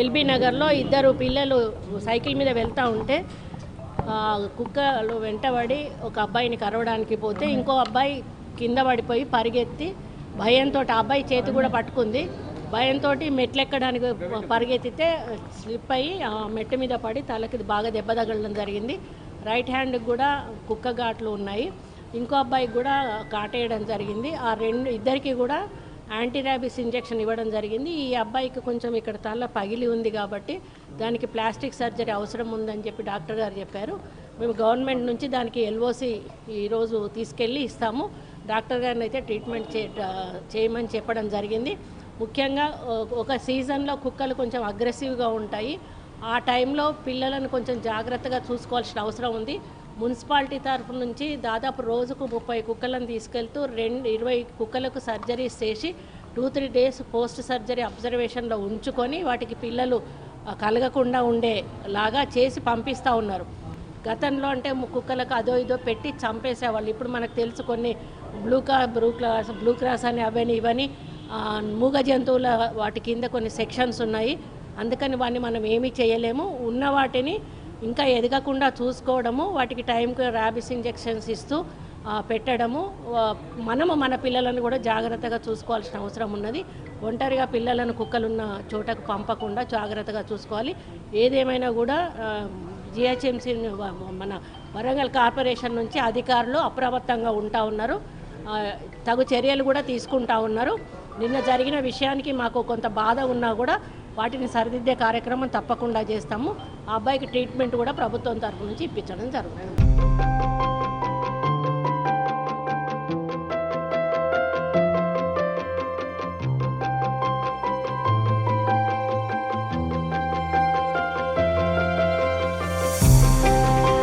LB నగర్లో ఇద్దరు పిల్లలు సైకిల్ మీద వెళ్తూ ఉంటే కుక్కలు వెంటబడి ఒక అబ్బాయిని కరవడానికి పోతే ఇంకో అబ్బాయి కింద పడిపోయి పరిగెత్తి భయంతో ఆ అబ్బాయి చేతి కూడా పట్టుకుంది. భయంతో మెట్లెక్కడానికి పరిగెత్తితే స్లిప్ అయ్యి ఆ మెట్టు మీద పడి తలకి బాగా దెబ్బ తగలడం జరిగింది. రైట్ హ్యాండ్కి కూడా కుక్క ఘాట్లు ఉన్నాయి. ఇంకో అబ్బాయికి కూడా కాటేయడం జరిగింది. ఆ రెండు ఇద్దరికి కూడా యాంటీ ర్యాబిస్ ఇంజెక్షన్ ఇవ్వడం జరిగింది. ఈ అబ్బాయికి కొంచెం ఇక్కడ తల పగిలి ఉంది కాబట్టి దానికి ప్లాస్టిక్ సర్జరీ అవసరం ఉందని చెప్పి డాక్టర్ గారు చెప్పారు. మేము గవర్నమెంట్ నుంచి దానికి ఎల్ఓసి ఈరోజు తీసుకెళ్ళి ఇస్తాము. డాక్టర్ గారిని అయితే ట్రీట్మెంట్ చే చేయమని చెప్పడం జరిగింది. ముఖ్యంగా ఒక సీజన్లో కుక్కలు కొంచెం అగ్రెసివ్గా ఉంటాయి. ఆ టైంలో పిల్లలను కొంచెం జాగ్రత్తగా చూసుకోవాల్సిన అవసరం ఉంది. మున్సిపాలిటీ తరఫు నుంచి దాదాపు రోజుకు ముప్పై కుక్కలను తీసుకెళ్తూ రెండు ఇరవై కుక్కలకు సర్జరీస్ చేసి two three days post surgery అబ్జర్వేషన్లో ఉంచుకొని వాటికి పిల్లలు కలగకుండా ఉండే లాగా చేసి పంపిస్తూ ఉన్నారు. గతంలో అంటే ము- కుక్కలకు అదో ఇదో పెట్టి చంపేసేవాళ్ళు. ఇప్పుడు మనకు తెలుసు కొన్ని బ్లూ కా బ్లూ క్లాస్ బ్లూ క్రాస్ అని అవని ఇవని మూగ జంతువుల వాటి కింద కొన్ని సెక్షన్స్ ఉన్నాయి. అందుకని వాడిని మనం ఏమీ చేయలేము. ఉన్న వాటిని ఇంకా ఎదగకుండా చూసుకోవడము వాటికి టైంకి ర్యాబిస్ ఇంజెక్షన్స్ ఇస్తూ పెట్టడము మనము మన పిల్లలను కూడా జాగ్రత్తగా చూసుకోవాల్సిన అవసరం ఉన్నది. ఒంటరిగా పిల్లలను కుక్కలున్న చోటకు పంపకుండా జాగ్రత్తగా చూసుకోవాలి. ఏదేమైనా కూడా జిహెచ్ఎంసీ మన వరంగల్ కార్పొరేషన్ నుంచి అధికారులు అప్రమత్తంగా ఉంటా ఉన్నారు. తగు చర్యలు కూడా తీసుకుంటా ఉన్నారు. నిన్న జరిగిన విషయానికి మాకు కొంత బాధ ఉన్నా కూడా వాటిని సరిదిద్దే కార్యక్రమం తప్పకుండా చేస్తాము. ఆ అబ్బాయికి ట్రీట్మెంట్ కూడా ప్రభుత్వం తరఫు నుంచి ఇప్పించడం జరుగుతుంది.